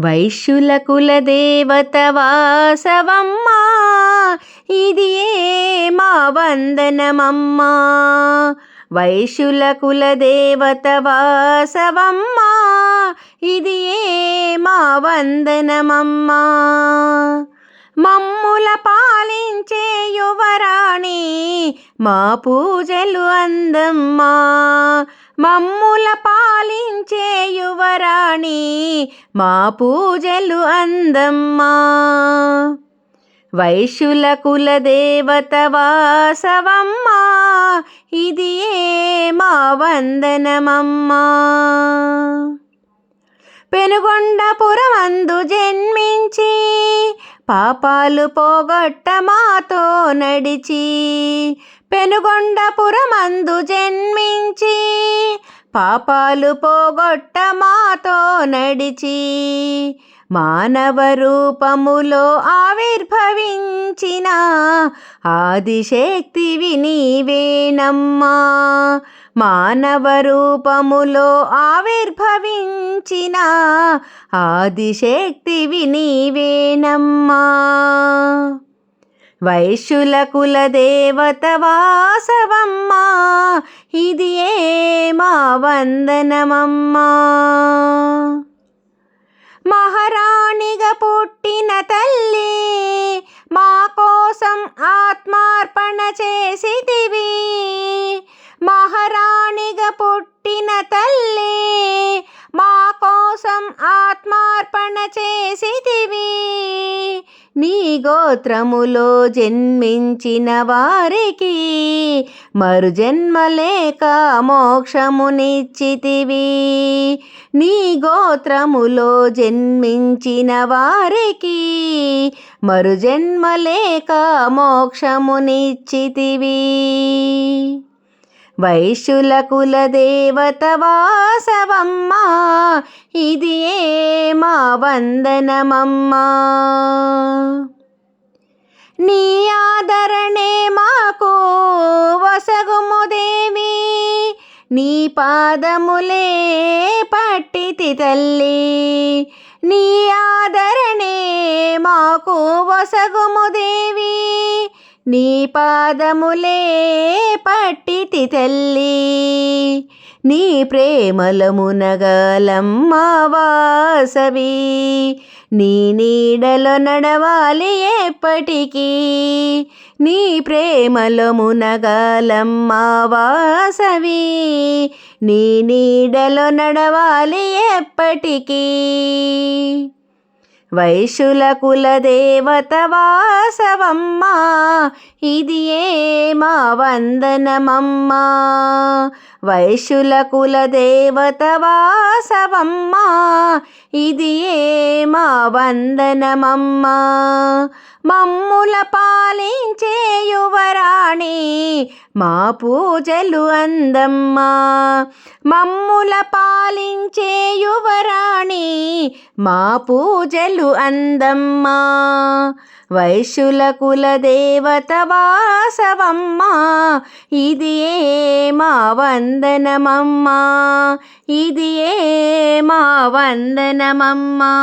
వైశ్యుల కులదేవత వాసవమ్మా ఇది ఏ మా వందనమమ్మా? వైశ్యుల కులదేవత వాసవమ్మా ఇది ఏ మా వందనమమ్మా? మమ్ముల పాలించే యువరాణి మా పూజలు అందమ్మా. మమ్ముల పాలించే వాణి మా పూజలు అందమ్మా. వైశ్యుల కులదేవత వాసవమ్మా. ఇది ఏ మా వందనమమ్మా. పెనుగొండపురమందు జన్మించి పాపాలు పోగొట్ట మాతో నడిచి పెనుగొండపురమందు జన్మించి పాపాలు పోగొట్ట మాతో నడిచి మానవ రూపములో ఆవిర్భవించిన ఆదిశక్తివి నీవేనమ్మా. మానవ రూపములో ఆవిర్భవించిన ఆదిశక్తివి నీవేనమ్మా. వైశ్యుల కులదేవత వాసవమ్మా. ఇది ఏ వందనమమ్మా. మహారాణిగా పుట్టిన తల్లి మా కోసం ఆత్మార్పణ చేసితివి. మహారాణిగా పుట్టిన తల్లి మా కోసం ఆత్మార్పణ చేసితివి. నీ గోత్రములో జన్మించిన వారికి మరు జన్మలేక మోక్షమునిచ్చితివి నీ గోత్రములో జన్మించిన వారికి మరు జన్మలేక మోక్షమునిచ్చితివి వైశ్యుల కులదేవత వాసవమ్మా. ఇది ఏ మా వందనమమ్మా. నీ ఆదరణే మాకు వసగుము దేవి. నీ పాదములే పట్టితి తల్లి. నీ ఆదరణే మాకు వసగుము దేవి. నీ పాదములే పట్టితి తల్లి నీ ప్రేమలమునగలమ్మ వాసవి నీ నీడలో నడవాలి ఎప్పటికీ నీ ప్రేమలమునగలమ్మ వాసవి నీ నీడలో నడవాలి ఎప్పటికీ. వైశుల కులదేవత వాసవమ్మా. ఇది ఏ మా వందనమమ్మా? వైశుల కులదేవత వాసవమ్మా. ఇది ఏ మా వందనమమ్మా? మమ్ముల పాలించే మా పూజలు అందమ్మా. మమ్ముల పాలించే యువరాణి మా పూజలు అందమ్మా. వైశ్యుల కులదేవత వాసవమ్మా. ఇది ఏ మా వందనమమ్మా. ఇది ఏ మా వందనమమ్మా.